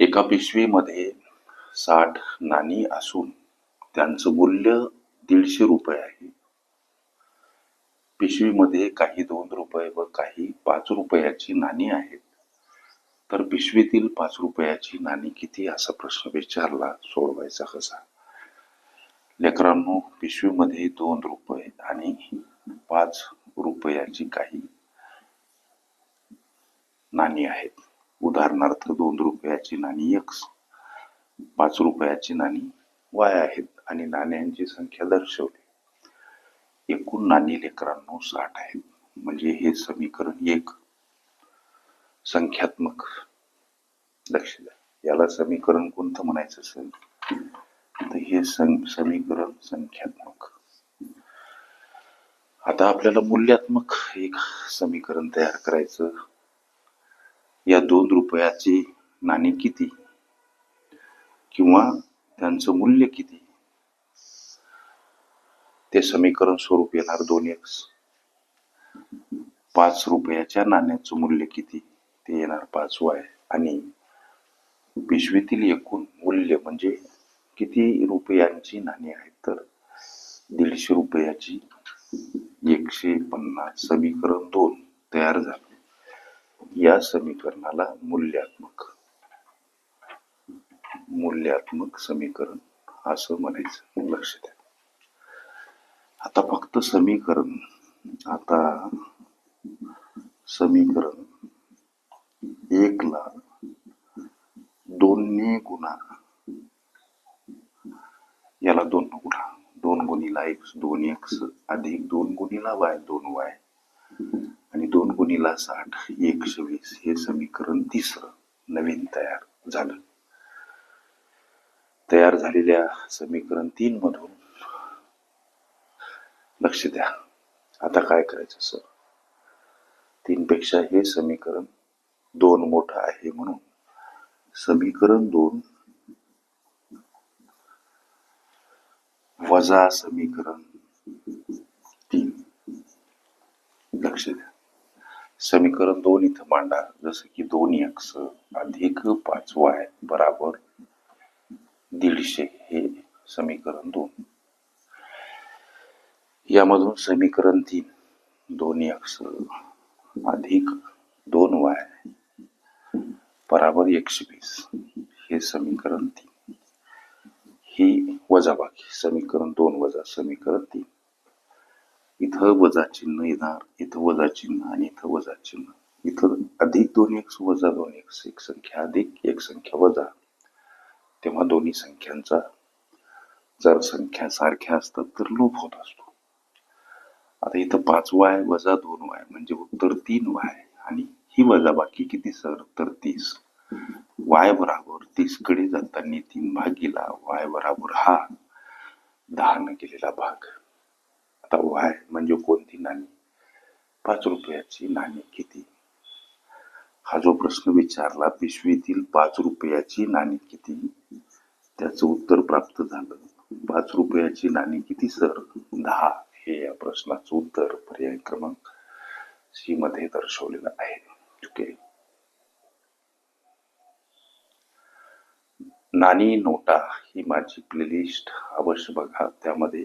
एका पिशवीमध्ये साठ नाणी असून त्यांचं मूल्य दीडशे रुपये आहे. पिशवीमध्ये काही दोन रुपये व काही पाच रुपयाची नाणी आहेत. तर पिशवीतील पाच रुपयाची नाणी किती असा प्रश्न विचारला सोडवायचा कसा? लेकरांनो पिशवीमध्ये दोन रुपये आणि पाच रुपयाची काही नाणी आहेत. उदाहरणार्थ दोन रुपयाची नाणी एक्स पाच रुपयाची नाणी वाय आहेत आणि नाण्यांची संख्या दर्शवली एकूण नाणी लेकरांनो साठ आहेत म्हणजे हे समीकरण एक. संख्यात्मक लक्ष द्या याला समीकरण कोणतं म्हणायचं असेल? तर हे समीकरण संख्यात्मक. आता आपल्याला मूल्यात्मक एक समीकरण तयार करायचं. या दोन रुपयाची नाणी किती? किंवा त्यांचं मूल्य किती? ते समीकरण स्वरूप येणार दोन एक्स पाच रुपयाच्या नाण्याचं मूल्य किती? ते येणार पाच वाय आणि पिशवीतील एकूण मूल्य म्हणजे किती रुपयांची नाणी आहेत? तर दीडशे रुपयाची एकशे पन्नास समीकरण दोन तयार झालं. या समीकरणाला मूल्यात्मक. मूल्यात्मक समीकरण असं म्हणायचं. लक्ष द्या. आता फक्त समीकरण. आता समीकरण एकला दोन्ही गुणा. याला दोन गुणा दोन गुणीला एक दोन एक्स अधिक दोन गुणीला वाय दोन वाय. गुणीला साठ एकशे वीस हे समीकरण तिसरं नवीन तयार झालं. तयार झालेल्या समीकरण तीन मधून लक्ष द्या. आता काय करायचं सर? तीन पेक्षा हे समीकरण दोन मोठं आहे म्हणून. समीकरण दोन वजा समीकरण तीन लक्ष द्या समीकरण दोन इथं मांडा. जसं की दोन एक्स अधिक पाच वाय बराबर दीडशे हे समीकरण दोन. यामधून समीकरण तीन. दोन एक्स अधिक दोन वाय बराबर एकशे वीस. हे समीकरण तीन. ही वजाबाकी. समीकरण दोन वजा समीकरण तीन. इथं वजा चिन्ह येणार इथं वजा चिन्ह आणि इथं वजा चिन्ह. इथं अधिक दोन एक्स वजा दोन एक्स एक संख्या अधिक एक संख्या वजा. तेव्हा दोन्ही संख्यांचा जर संख्या सारख्या असतात तर लोप होत असतो. आता इथं पाच वाय वजा दोन वाय म्हणजे उत्तर तीन वाय आणि ही वजा बाकी किती सर? तर तीस. वाय बराबर तीसकडे जाताना तीन भागीला वाय बराबर हा दहा न केलेला भाग. आता वाय म्हणजे कोणती नाणी? पाच रुपयाची नाणी किती? हा जो प्रश्न विचारला पिशवीतील पाच रुपयाची नाणी किती? त्याचं उत्तर प्राप्त झालं. पाच रुपयाची नाणी किती सर? दहा. हे या प्रश्नाचं उत्तर पर्याय क्रमांक सी मध्ये दर्शवलेलं आहे. ओके. नाणी नोटा ही माझी प्लेलिस्ट अवश्य बघा. त्यामध्ये